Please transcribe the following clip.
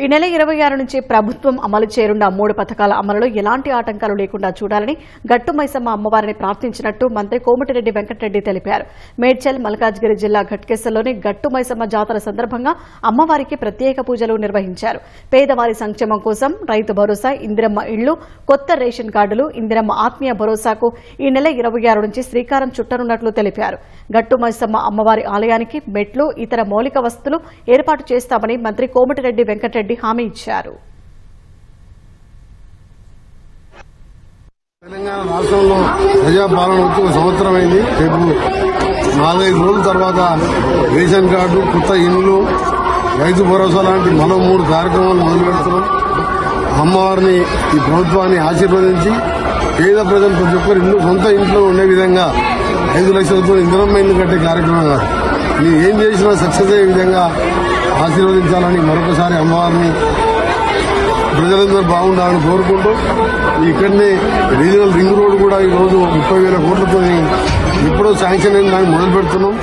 ఈ నెల ఇరవై ఆరు నుంచి ప్రభుత్వం అమలు చేరున్న మూడు పథకాల అమలులో ఎలాంటి ఆటంకాలు లేకుండా చూడాలని గట్టు మైసమ్మ అమ్మవారిని ప్రార్థించినట్టు మంత్రి కోమటిరెడ్డి వెంకటరెడ్డి తెలిపారు. మేడ్చల్ మల్కాజ్గిరి జిల్లా ఘట్కేశ్వర్లోని గట్టు మైసమ్మ జాతర సందర్భంగా అమ్మవారికి ప్రత్యేక పూజలు నిర్వహించారు. పేదవారి సంక్షేమం కోసం రైతు భరోసా ఇందిరమ్మ ఇళ్ళు కొత్త రేషన్ కార్డులు ఇందిరమ్మ ఆత్మీయ భరోసాకు ఈ నెల ఇరవై ఆరు నుంచి శ్రీకారం చుట్టనున్నట్లు తెలిపారు. గట్టు మైసమ్మ అమ్మవారి ఆలయానికి మెట్లు ఇతర మౌలిక వసతులు ఏర్పాటు చేస్తామని మంత్రి కోమటిరెడ్డి వెంకటరెడ్డి హామీ ఇచ్చారు. తెలంగాణ రాష్ట్రంలో ప్రజాపాలన వచ్చి ఒక సంవత్సరం అయింది రేపు నాలుగైదు రోజుల తర్వాత రేషన్ కార్డు కొత్త ఇండ్లు రైతు భరోసా లాంటి మరో మూడు కార్యక్రమాలు మొదలు పెడుతున్నాం. అమ్మవారిని ఈ ప్రభుత్వాన్ని ఆశీర్వదించి పేద ప్రజలు ప్రతి ఒక్కరు ఇల్లు సొంత ఇంట్లో ఉండే విధంగా ఐదు లక్షలతో ఇంధనం ఇల్లు కట్టే కార్యక్రమం కాదు. మీరు ఏం చేసినా సక్సెస్ అయ్యే విధంగా ఆశీర్వదించాలని మరొకసారి అమ్మవారిని ప్రజలందరూ బాగుండాలని కోరుకుంటూ ఇక్కడనే రీజనల్ రింగ్ రోడ్ కూడా ఈ రోజు ముప్పై వేల కోట్లతో ఎప్పుడో శాంక్షన్ అయిన దాన్ని మొదలు పెడుతున్నాం